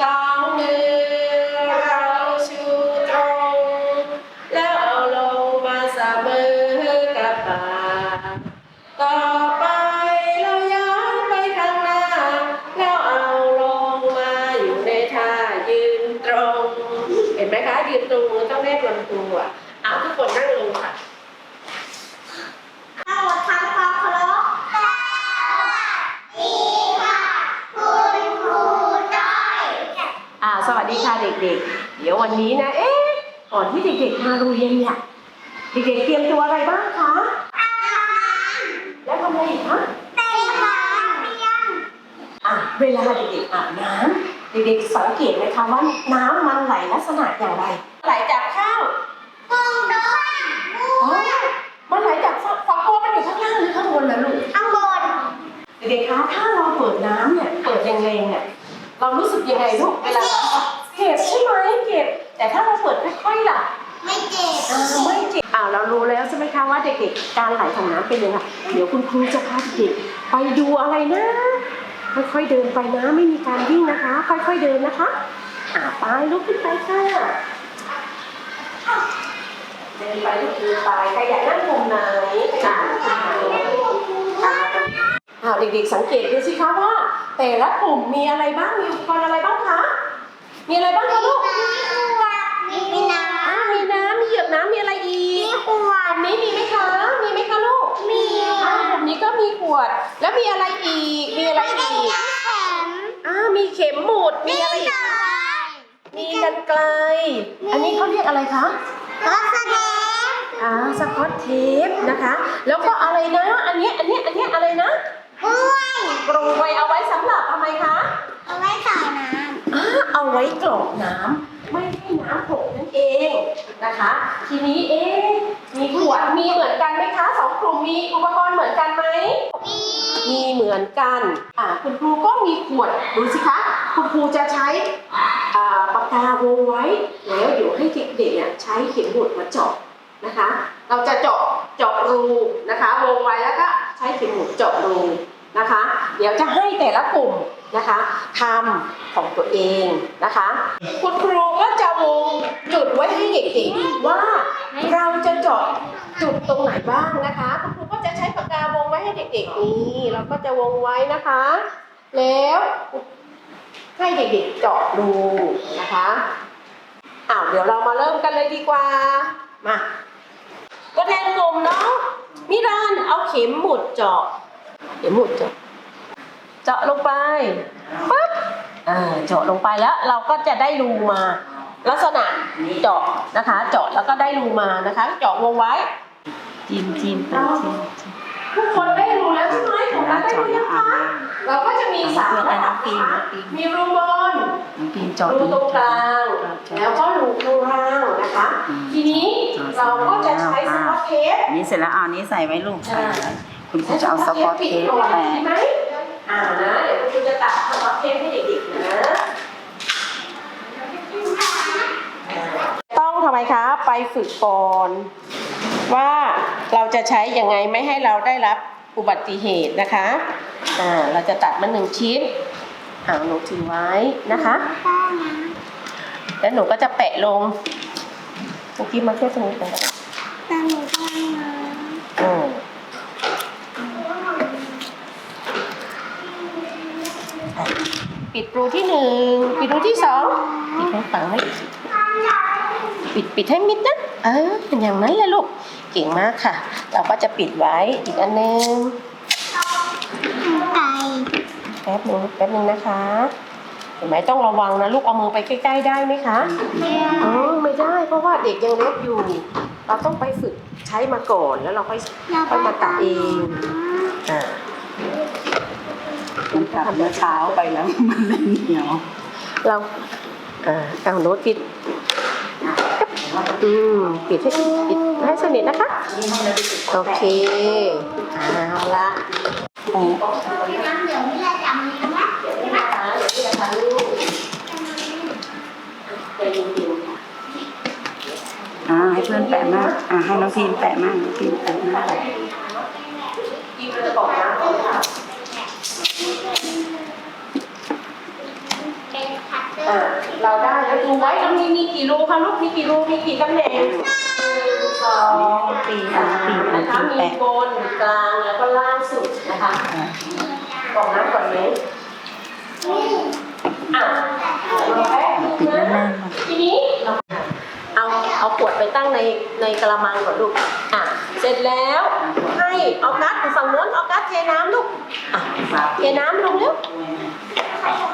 ส ววันนี้นะ เอ๊ะก่อนที่เด็กๆมาโรงเรียนเนี่ย เด็กๆเตรียมตัวอะไรบ้างคะ แล้วทำอะไรอีกคะเต้นค่ะเรียนอะเวลาเด็กๆอาบน้ำเด็กๆสังเกตไหมคะว่าน้ำมันไหลลักษณะอย่างไร ไหลจากข้าวมุงด้วยอ๋อมันไหลจากฝักฝักบัวมันอยู่ข้างล่างหรือข้างบนล่ะลูกข้างบนเด็กๆคะถ้าเราเปิดน้ำเนี่ยเปิดแรงๆเนี่ยเรารู้สึกยังไงลูกเวลาเรา เก็บใช่ไหมเก็บ แต่ถ้าเราเปิดค่อยๆล่ะไม่เจ็บอ่าไม่เจ็บอ่าเรารู้แล้วใช่ไหมคะว่าเด็กๆ การไหลของน้ำเป็นยังไงเดี๋ยวคุณครูจะพาเด็กๆไปดูอะไรนะ ค่อยๆเดินไปนะไม่มีการวิ่งนะคะ ค่อยๆเดินนะคะอ่าไปลุกขึ้นไปค่ะเดินไปลุกขึ้นไปใครอยากนั่งมุมไหนอ่าอ่าเด็กๆสังเกตดูสิคะว่า แต่ละกลุ่มมีอะไรบ้างมีอุปกรณ์อะไรบ้างคะ มีอะไรบ้างคะลูก มีน้อ่ามีน้ำ มีเหยือกน้ำ มีอะไรอีำมีกขวกดลุ่มนี้มีไหมคะ มีไหมคะลูก มีอ่ากลุ่มนี้ก็มีขวด แล้วมีอะไรอีก มีอะไรอีกแข็งอ่า มีเข็มหมุด มีอะไรอีก มีกันไกล อันนี้เขาเรียกอะไรคะก็แสดงอ่า สกอตเทปนะคะ แล้วก็อะไรนะ อันเนี้ยอันเนี้ยอันเนี้ยอะไรนะ กล้วย กรวยเอาไว้สำหรับทำไมคะ เอาไว้ใส่น้ อ่าเอาไว้กรอกน้ำไม่ให้น้ำหกนั่นเอง นะคะ ทีนี้เอ๊ะมีขวดมีเหมือนกันไหมคะสองกลุ่มมีอุปกรณ์เหมือนกันไหมำมีมีเหมือนกันอ่าคุณครูก็มีขวดดูสิคะคุณครูจะใช้อ่าปากกาวงไว้ แล้วเดี๋ยวให้เด็กๆเนี่ยใช้เข็มหมุดมาเจาะนะคะ เราจะเจาะเจาะรูนะคะ วงไว้แล้วก็ใช้เข็มหมุดเจาะรูนะคะ เดี๋ยวจะให้แต่ละกลุ่ม นะคะทำของตัวเองนะคะ คุณครูก็จะวงจุดไว้ให้เด็กๆว่าเราจะเจาะจุดตรงไหนบ้างนะคะ คุณครูก็จะใช้ปากกาวงไว้ให้เด็กๆนี่เราก็จะวงไว้นะคะ แล้วให้เด็กๆเจาะรูนะคะอ้าวเดี๋ยวเรามาเริ่มกันเลยดีกว่ามาตัวแทนกลมเนาะมิรันเอาเข็มหมุดเจาะเข็มหมุดเจาะ จาะลงไปปั๊บอ่าเจาะลงไปแล้วเราก็จะได้รูมา ลักษณะเจาะนะคะ เจาะแล้วก็ได้รูมานะคะ เจาะวงไว้จิ้มจิ้มไปจิ้มจิ้มทุกคนได้รูแล้วใช่ไหมของเราแล้วได้จอรูดแล้ยัวงอาคะบน้เราก็จะมีำสามเพื่อนระไอ้ดัน้อบงปีนค่ะน้องปีนมีรูบนน้องปีนจอดรูตรงกลางแล้วก็รูข้างล่างนะคะ ทีนี้เราก็จะใช้สกอตเทปอันนี้เสร็จแล้วเอาอันนี้ใส่ไว้ลูกใส่ไว้คุณครูจะเอาสกอตเทปก่อนแปะ ใช่ไหมอ่านะ เดี๋ยวคุณครูจะตัดสกอตเทปให้เด็กๆนะต้องทำไมคะ ไป ฝึกก่อน ว่าเราจะใช้ยังไงไม่ให้เราได้รับอุบัติเหตุนะคะอ่าเราจะตัดมาหนึ่งชิ้นเอาหนูถือไว้นะคะป้านะแล้วหนูก็จะแปะลงเมื่อกี้มาแค่ตรงนี้ก่อนก็ได้ตาหนูป้านะอืมอะปิดรูที่หนึ่งปิดรูที่สองปิดให้ฝังไว้อีก ปิดปิดให้มิดนะเออเป็นอย่างนั้นเลยลูก เก่งมากค่ะ เราก็จะปิดไว้อีกอันหนึงไก่แป๊บนึงแป๊บนึงนะคะ เห็นไหมต้องระวังนะลูกเอามือไปใกล้ ๆ ได้ไหมคะไม่อ๋อไม่ได้ เพราะว่าเด็กยังเล็กอยู่ เราต้องไปฝึกใช้มาก่อนแล้วเราค่อยค่อยมาตัดเองอ่ามันตัดเมื่อเช้าไปแล้วมันเลยเหนียวเราอ่าเอาโน้ตปิด อืมปิดให้ปิดให้สนิทนะคะ โอเคเอาละอ่าจำเลยนะเดี๋ยวนี้นะคะเดี๋ยวนี้นะคะลูกให้เพื่อนแปะมากอ่าให้น้องพีนแปะมากน้องพีนแปะมากกินเราจะบอกน้ำก่อนค่ะเป็นคัตเตอร์อ่า เราได้แล้วดูไว้แล้วมีมีกี่รูคะลูกมีกี่รูมีกี่ตำแหน่งหนึ่งสองปีสามปีนะคะมีแปะบนกลางแล้วก็ล่างสุดนะคะอะกล่องน้ำก่อนไหมอะเราแป๊บนึงปิดนะแน่นมาทีนี้ เราเอาเอาขวดไปตั้งในในกระมังก่อนลูกอะเสร็จแล้วให้เอากัสอยู่ฝั่งโน้นเอากัสเทน้ำลูกอะเทน้ำลงเร็ว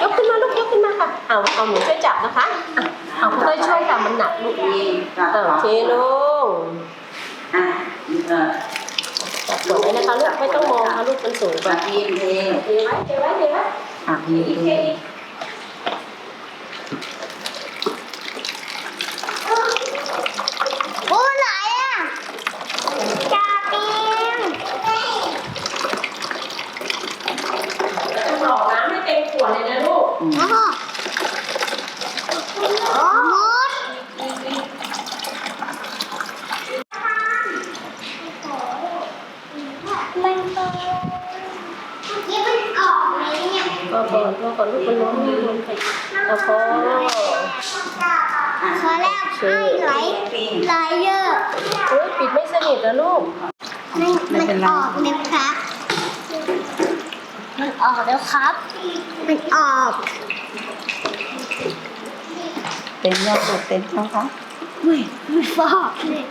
ยกขึ้นมาลูกยกขึ้นมาค่ะเอาเอาหนูช่วยจับนะคะอะเอาค่อยๆช่วยค่ะมันหนักลูกเออเทลงอะเออจับขวดไว้นะคะลูกไม่ต้องมองค่ะลูกมันสูงไปปาทีมเทเทไว้เทไว้เทไว้อะพีอีกเท เทอีก โอ้ไหนอะจ่าเตียง กรอกน้ำให้เต็มขวดเลยนะลูก อืม แล้วก็โอ้มด มันโตเมื่อกี้มันออกไหมเนี่ยก็ก่อนก็ก่อนลูกมันร้อนไม่ร้อนไปเอาพอขอแรกให้ไหลไหลเยอะเฮ้ยปิดไม่สนิทนะลูกมันมันออกแล้วครับ มันออกแล้วครับ มันออกเต็มยอดหมดเต็มช่องคะ อุ้ยมันฟอกเลย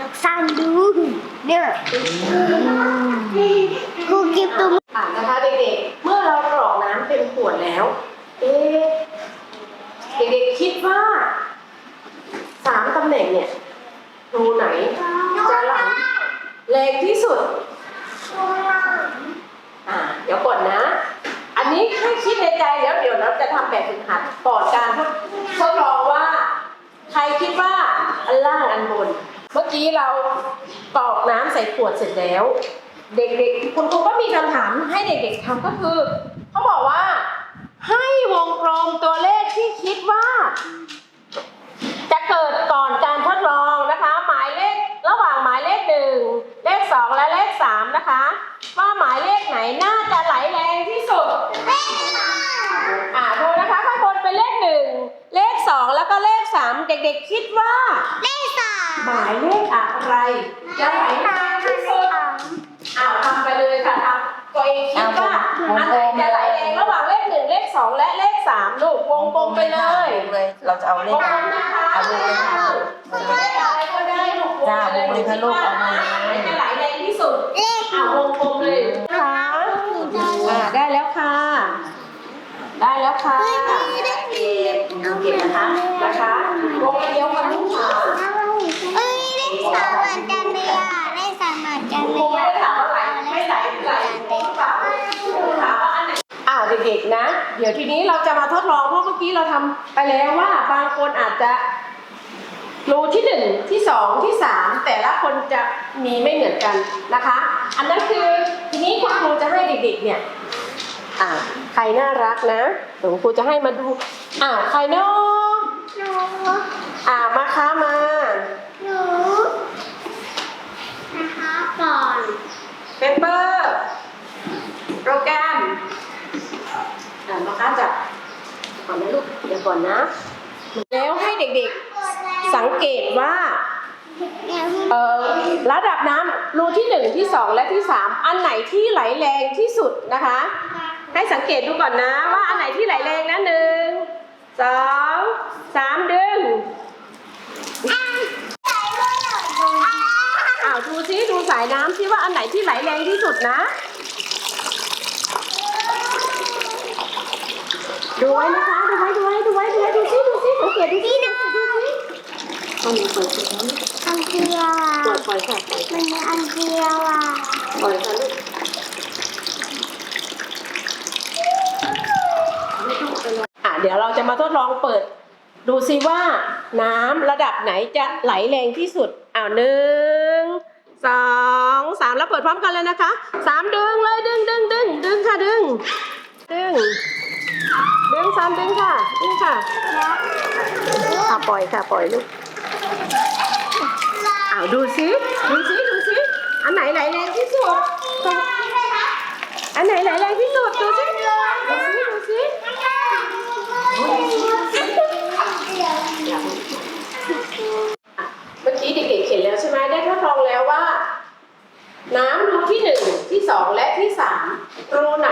ลองสั่งดูเนี่ยกูเก็บตัว อ่านะคะเด็กๆ เมื่อเรากรอกน้ำเต็มขวดแล้ว เอ๊ะเด็กๆคิดว่าสามตำแหน่งเนี่ยรูไหนจะไหลแรงที่สุด อ่าเดี๋ยวก่อนนะ อันนี้ให้คิดในใจแล้วเดี๋ยวเราจะทำแบบฝึกหัดก่อนการทดทดลองว่า ใครคิดว่าอันล่างอันบน เมื่อกี้เรากรอกน้ำใส่ขวดเสร็จแล้ว เด็กๆ คุณครูก็มีคำถามให้เด็กๆทำก็คือ เขาบอกว่าให้วงกลมตัวเลขที่คิดว่า จะเกิดก่อนการทดลองนะคะ หมายเลขระหว่างหมายเลขหนึ่งเลขสองและเลขสามนะคะ ว่าหมายเลขไหนน่าจะไหลแรงที่สุด อ่าดูนะคะข้างบนเป็นเลขหนึ่งเลขสองแล้วก็เลขสามเด็กๆคิดว่า เลขสาม หมายเล ขอะไรจะไหลแรงที่สุดอ้าวทำไปเลยค่ะทำตัวเองคิดว่าอันไหนจะไหลแรงระหว่างเลขหนึ่งเลขสองและเลขสามลูกวงกลมไปเลยวงเลย เราจะเอาเลวขงกลมนะคะเอาวงเลยค่ะวงเลยอะไรก็ได้ลูกจ้าวงเลยค่ะลูกเอาวงเลยอันไหนจะไหลแรงที่สุดเลขอ่าวงกลมเลยค่ะอ่าได้แล้วค่ะ ได้แล้วค่ะ เก็บเอาเก็บนะคะ นะคะวงเดียวกัน นะ เดี๋ยวทีนี้เราจะมาทดลองเพราะเมื่อกี้เราทำไปแล้วว่าบางคนอาจจะรูที่หนึ่งที่สองที่สามแต่ละคนจะมีไม่เหมือนกันนะคะ อันนั้นคือทีนี้คุณครูจะให้เด็กๆเนี่ยอ่าใครน่ารักนะเดี๋ยวครูจะให้มาดูอ้าวใครเนาะหนูอ่ามาค้ามาหนูนะคะก่อนเปเปอร์ โปรแกรม อ่ามาค้าจับก่อนนะลูกเดี๋ยวก่อนนะ แล้วให้เด็กๆสังเกตว่าเอ่อระดับน้ำรูที่หนึ่งที่สองและที่สามอันไหนที่ไหลแรงที่สุดนะคะ ให้สังเกตดูก่อนนะว่าอันไหนที่ไหลแรงนะหนึ่งสองสามดึงอ้าวดูซิดูสายน้ำซิว่าอันไหนที่ไหลแรงที่สุดนะ ดูไว้นะคะ ดูไว้ ดูไว้ ดูไว้ ดูไว้ ดูซิดูซิสังเกตดูซิดูซิดูซิต้องมีเปิดสิอันเดียวอะเปิดปล่อยค่ะปล่อยมันมีอันเดียวอะปล่อยค่ะลูกไม่ต้องไปรออะเดี๋ยวเราจะมาทดลองเปิด ดูซิว่าน้ำระดับไหนจะไหลแรงที่สุดอ้าวหนึ่งสองสามแล้วเปิดพร้อมกันเลยนะคะสามดึงเลยดึงดึงดึงดึงค่ะดึงดึง ดึงซ้ำดึงค่ะดึงค่ะเอาปล่อยค่ะปล่อยลูกเอาดูสิดูสิดูสิอันไหนไหนแรงที่สุดอันไหนไหนแรงที่สุดดูสิดูสิดูสิเมื่อกี้เด็กๆเขียนแล้วใช่ไหมได้ทดลองแล้วว่า น้ำรูที่หนึ่งที่สองและที่สามรูไหน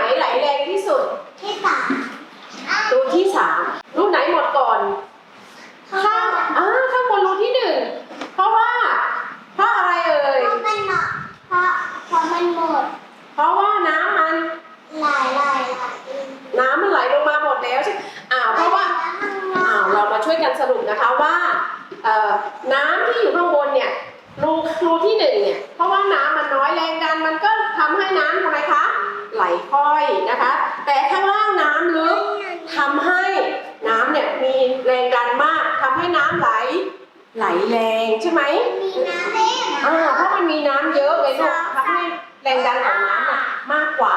ไหลแรงใช่ไหมมีน้ำเล่นอ่าเพราะมันมีน้ำเยอะเลยลูกทำให้แรงดันของน้ำอะมากกว่า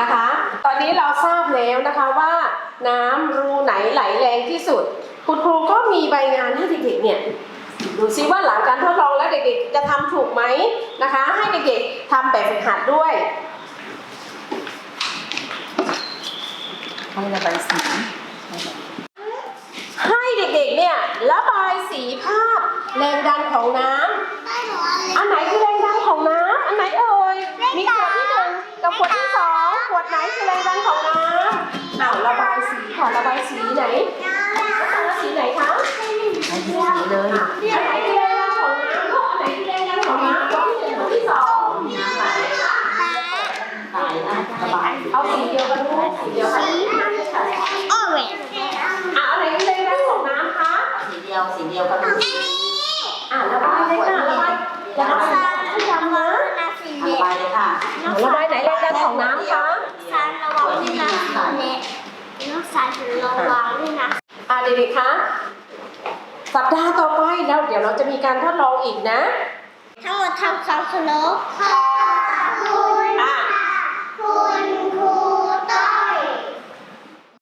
นะคะ ตอนนี้เราทราบแล้วนะคะว่า น้ำรูไหนไหลแรงที่สุด คุณครูก็มีใบงานให้เด็กๆเนี่ยดูซิว่าหลังการทดลองแล้วเด็กๆจะทำถูกไหมนะคะ ให้เด็กๆทำแบบฝึกหัดด้วยให้ระบายสีให้เด็กๆเนี่ยระบายสีภาพแรงดันของน้ำได้หนูอะไรอันไหนคือแรงดันของน้ำอันไหนเอ่ยมีขวดที่หนึ่งกับขวดที่สองขวดไหนคือแรงดันของน้ำอ้าวระบายสีค่ะระบายสีไหนระบายสีไหนคะให้สีเลย อันไหนคือแรงดันของน้ำลูกอันไหนคือแรงดันของน้ำขวดที่หนึ่งขวดที่สอง ตายนะระบาย เอาสีเดียวกันลูกสีเดียวกัน ออเรนจ์ อะอันไหนคือแรงดันของน้ำคะ สีเดียวสีเดียวกัน อะระบายเลยค่ะระบายระบายให้ดำนะ นาซี ระ เน็ต บายเลยค่ะ ระบายไห นแรงดันของน้ำคะซานระวังด้วยนะซีเน็ตน้องซานระวังด้วยนะอะเด็กๆคะสัปดาห์ต่อไปแล้วเดี๋ยวเราจะมีการทดลองอีกนะ ทั้งหมดทำความเคารพ